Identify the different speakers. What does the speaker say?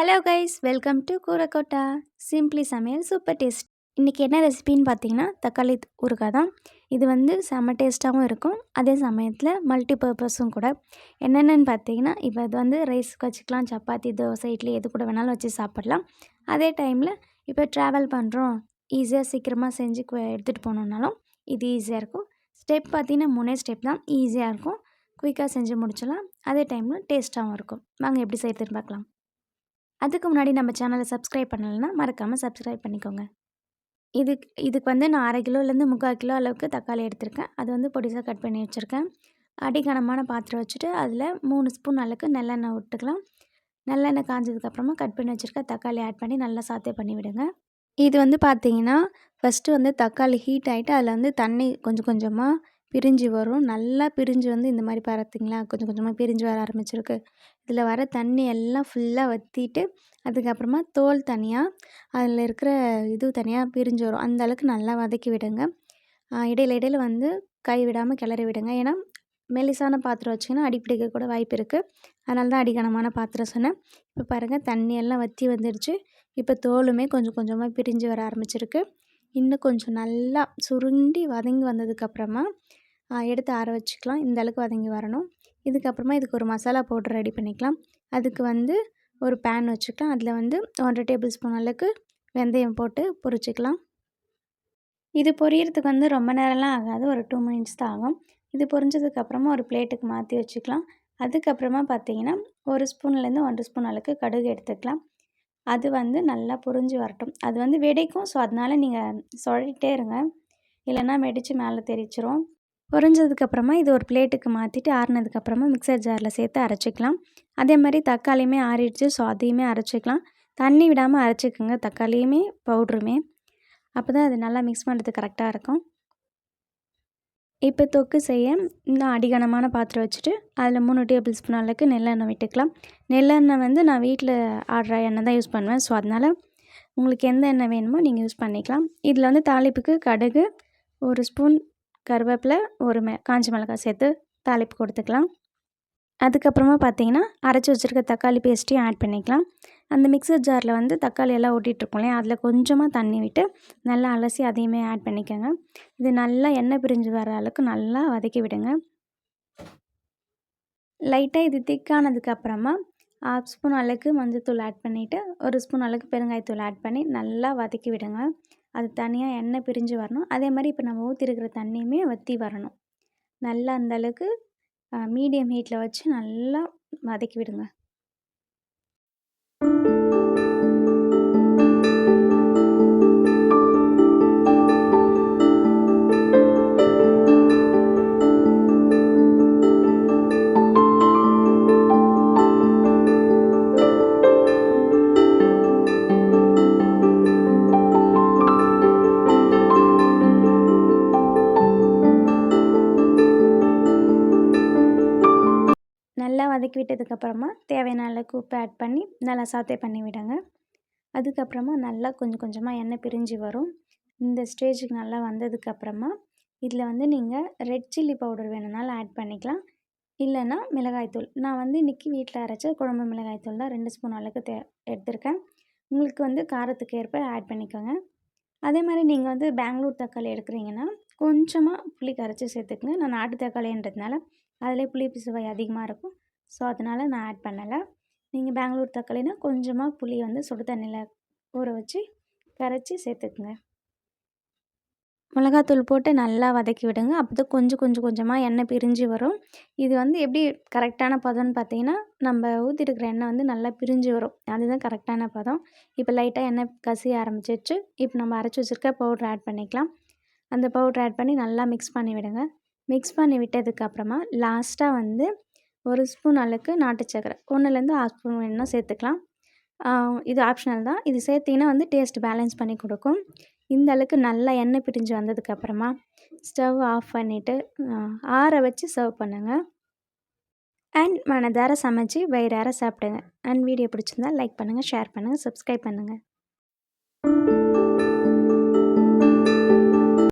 Speaker 1: Hello guys welcome to Koorakkotta simply சமையல் super taste இன்றைக்கி என்ன ரெசிபின்னு பார்த்தீங்கன்னா தக்காளி ஊறுகாய் தான் இது வந்து செம்ம டேஸ்ட்டாகவும் இருக்கும். அதே சமயத்தில் மல்டி பர்பஸும் கூட. என்னென்னு பார்த்தீங்கன்னா இப்போ இது வந்து ரைஸுக்கு வச்சுக்கலாம் சப்பாத்தி தோசை இட்லி எது கூட வேணாலும் வச்சு சாப்பிட்லாம். அதே டைமில் இப்போ ட்ராவல் பண்ணுறோம் ஈஸியாக சீக்கிரமாக செஞ்சு எடுத்துகிட்டு போகணுன்னாலும் இது ஈஸியாக இருக்கும். ஸ்டெப் பார்த்தீங்கன்னா மூணே ஸ்டெப் தான். ஈஸியாக இருக்கும். குயிக்காக செஞ்சு முடிச்சிடலாம். அதே டைமில் டேஸ்ட்டாகவும் இருக்கும். வாங்க எப்படி செய்யறதுன்னு பார்க்கலாம் அதுக்கு முன்னாடி நம்ம சேனலை சப்ஸ்கிரைப் பண்ணலைன்னா மறக்காமல் சப்ஸ்கிரைப் பண்ணிக்கோங்க. இதுக்கு இதுக்கு வந்து நான் அரை கிலோலேருந்து முக்கால் கிலோ அளவுக்கு தக்காளி எடுத்திருக்கேன். அது வந்து பொடிசாக கட் பண்ணி வச்சுருக்கேன். அடிக்கனமான பாத்திரம் வச்சுட்டு அதில் மூணு ஸ்பூன் அளவுக்கு நல்லெண்ணெய் விட்டுக்கலாம். நல்லெண்ணெய் காஞ்சதுக்கப்புறமா கட் பண்ணி வச்சுருக்க தக்காளி ஆட் பண்ணி நல்லா சாத்தே பண்ணி விடுங்க. இது வந்து பார்த்தீங்கன்னா ஃபஸ்ட்டு வந்து தக்காளி ஹீட் ஆகிட்டு அதில் வந்து தண்ணி கொஞ்சம் கொஞ்சமாக பிரிஞ்சு வரும். நல்லா பிரிஞ்சு வந்து இந்த மாதிரி பார்த்தீங்களா கொஞ்சம் கொஞ்சமாக பிரிஞ்சு வர ஆரம்பிச்சிருக்கு. இதில் வர தண்ணி எல்லாம் ஃபுல்லாக வற்றிட்டு அதுக்கப்புறமா தோல் தனியாக அதில் இருக்கிற இது தனியாக பிரிஞ்சு வரும். அந்த அளவுக்கு நல்லா வதக்கி விடுங்க. இடையில இடையில வந்து கை விடாமல் கிளறி விடுங்க. ஏன்னா மெலிசான பாத்திரம் வச்சிங்கன்னா அடிப்பிடிக்க கூட வாய்ப்பு இருக்குது அதனால தான் அடிக்கனமான பாத்திரம் சொன்னேன். இப்போ பாருங்கள் தண்ணி எல்லாம் வற்றி வந்துடுச்சு இப்போ தோலுமே கொஞ்சம் கொஞ்சமாக பிரிஞ்சு வர ஆரம்பிச்சிருக்கு. இன்னும் கொஞ்சம் நல்லா சுருண்டி வதங்கி வந்ததுக்கப்புறமா எடுத்து ஆற வச்சுக்கலாம். இந்த அளவுக்கு வதங்கி வரணும். இதுக்கப்புறமா இதுக்கு ஒரு மசாலா பவுடர் ரெடி பண்ணிக்கலாம். அதுக்கு வந்து ஒரு பேன் வச்சுக்கலாம். அதில் வந்து ஒன்றரை டேபிள் ஸ்பூன் அளவுக்கு வெந்தயம் போட்டு பொரிச்சிக்கலாம். இது பொரியறதுக்கு வந்து ரொம்ப நேரம்லாம் ஆகாது. ஒரு டூ மினிட்ஸ் தான் ஆகும். இது பொரிஞ்சதுக்கப்புறமா ஒரு பிளேட்டுக்கு மாற்றி வச்சுக்கலாம். அதுக்கப்புறமா பார்த்தீங்கன்னா ஒரு ஸ்பூன்லேருந்து ஒன்றரை ஸ்பூன் அளவுக்கு கடுகு எடுத்துக்கலாம். அது வந்து நல்லா பொரிஞ்சு வரட்டும். அது வந்து வெடிக்கும். ஸோ அதனால் நீங்கள் சொல்லிட்டே இருங்க. இல்லைன்னா வெடித்து மேலே தெரிச்சிரும். உறைஞ்சதுக்கப்புறமா இது ஒரு பிளேட்டுக்கு மாற்றிட்டு ஆறுனதுக்கப்புறமா மிக்சர் ஜாரில் சேர்த்து அரைச்சிக்கலாம். அதே மாதிரி தக்காளியுமே ஆறிடுச்சு ஸோ அதையுமே அரைச்சிக்கலாம். தண்ணி விடாமல் அரைச்சிக்கோங்க தக்காளியுமே பவுட்ருமே. அப்போ தான் அது நல்லா மிக்ஸ் பண்ணுறது கரெக்டாக இருக்கும். இப்போ தொக்கு செய்ய இன்னும் அடிகனமான பாத்திரம் வச்சுட்டு அதில் மூணு டேபிள் ஸ்பூன் அளவுக்கு நெல்லெண்ணெய் விட்டுக்கலாம். நெல்லெண்ணெய் வந்து நான் வீட்டில் ஆடுற எண்ணெய் தான் யூஸ் பண்ணுவேன் ஸோ அதனால் உங்களுக்கு எந்த எண்ணெய் வேணுமோ நீங்கள் யூஸ் பண்ணிக்கலாம். இதில் வந்து தாளிப்புக்கு கடுகு ஒரு ஸ்பூன் கருவேப்பிலை ஒரு மெ காஞ்ச மிளகாய் சேர்த்து தாளிப்பு கொடுத்துக்கலாம். அதுக்கப்புறமா பார்த்தீங்கன்னா அரைச்சி வச்சுருக்க தக்காளி பேஸ்ட்டையும் ஆட் பண்ணிக்கலாம். அந்த மிக்சர் ஜாரில் வந்து தக்காளி எல்லாம் ஓட்டிகிட்ருக்கோம் இல்லையா? அதில் கொஞ்சமாக தண்ணி விட்டு நல்லா அலசி அதையுமே ஆட் பண்ணிக்கோங்க. இது நல்லா எண்ணெய் பிரிஞ்சு வர அளவுக்கு நல்லா வதக்கி விடுங்க. லைட்டாக இது திக்கானதுக்கப்புறமா ஹாஃப் ஸ்பூன் அளவுக்கு மஞ்சள் ஆட் பண்ணிவிட்டு ஒரு ஸ்பூன் அளவுக்கு பெருங்காயத்தூள் ஆட் பண்ணி நல்லா வதக்கி விடுங்க. அது தனியாக எண்ணெய் பிரிஞ்சு வரணும். அதே மாதிரி இப்போ நம்ம ஊற்றிருக்கிற தண்ணியுமே வற்றி வரணும். நல்லா அந்தளவுக்கு மீடியம் ஹீட்டில் வச்சு நல்லா வதக்கி விடுங்க. நல்லா வதக்கி விட்டதுக்கப்புறமா தேவையான அளவுக்கு உப்பு ஆட் பண்ணி நல்லா சாத்தே பண்ணி விடுங்க. அதுக்கப்புறமா நல்லா கொஞ்சம் கொஞ்சமாக எண்ணெய் பிரிஞ்சு வரும். இந்த ஸ்டேஜுக்கு நல்லா வந்ததுக்கப்புறமா இதில் வந்து நீங்கள் ரெட் சில்லி பவுடர் வேணும்னாலும் ஆட் பண்ணிக்கலாம். இல்லைன்னா மிளகாய்த்தூள் நான் வந்து இன்றைக்கி வீட்டில் அரைச்ச குழம்பு மிளகாய்த்தூள் தான் ரெண்டு ஸ்பூன் அளவுக்கு தே எடுத்திருக்கேன். உங்களுக்கு வந்து காரத்துக்கு ஏற்ப ஆட் பண்ணிக்கோங்க. அதே மாதிரி நீங்கள் வந்து பெங்களூர் தக்காளி எடுக்கிறீங்கன்னா கொஞ்சமாக புளி கரைச்சி சேர்த்துக்குங்க. நான் நாட்டு தக்காளின்றதுனால அதிலே புளிப்பு சுவை அதிகமாக இருக்கும். ஸோ அதனால் நான் ஆட் பண்ணலை. நீங்கள் பெங்களூர் தக்காளினா கொஞ்சமாக புளி வந்து சுடு தண்ணியில் ஊற வச்சு கரைச்சி சேர்த்துக்குங்க. மிளகாத்தூள் போட்டு நல்லா வதக்கி விடுங்க. அப்போ தான் கொஞ்சம் கொஞ்சம் கொஞ்சமாக எண்ணெய் பிரிஞ்சு வரும். இது வந்து எப்படி கரெக்டான பதம்னு பார்த்தீங்கன்னா நம்ம ஊற்றிருக்கிற எண்ணெய் வந்து நல்லா பிரிஞ்சு வரும். அதுதான் கரெக்டான பதம். இப்போ லைட்டாக எண்ணெய் கசிய ஆரம்பிச்சிருச்சு. இப்போ நம்ம அரைச்சி வச்சுருக்க பவுடர் ஆட் பண்ணிக்கலாம். அந்த பவுட்ரு ஆட் பண்ணி நல்லா மிக்ஸ் பண்ணி விடுங்க. மிக்ஸ் பண்ணி விட்டதுக்கப்புறமா லாஸ்ட்டாக வந்து ஒரு ஸ்பூன் அளவுக்கு நாட்டு சக்கரை. ஒன்றுலேருந்து ஆஃப் ஸ்பூன் வேணும்னா சேர்த்துக்கலாம். இது ஆப்ஷனல் தான். இது சேர்த்திங்கன்னா வந்து டேஸ்ட் பேலன்ஸ் பண்ணி கொடுக்கும். இந்த அளவுக்கு நல்லா எண்ணெய் பிரிஞ்சு வந்ததுக்கப்புறமா ஸ்டவ் ஆஃப் பண்ணிவிட்டு ஆற வச்சு சர்வ் பண்ணுங்கள் அண்ட் மனதார சமைச்சு வயிறார சாப்பிடுங்க. அண்ட் வீடியோ பிடிச்சிருந்தா லைக் பண்ணுங்கள் ஷேர் பண்ணுங்கள் சப்ஸ்கிரைப் பண்ணுங்கள்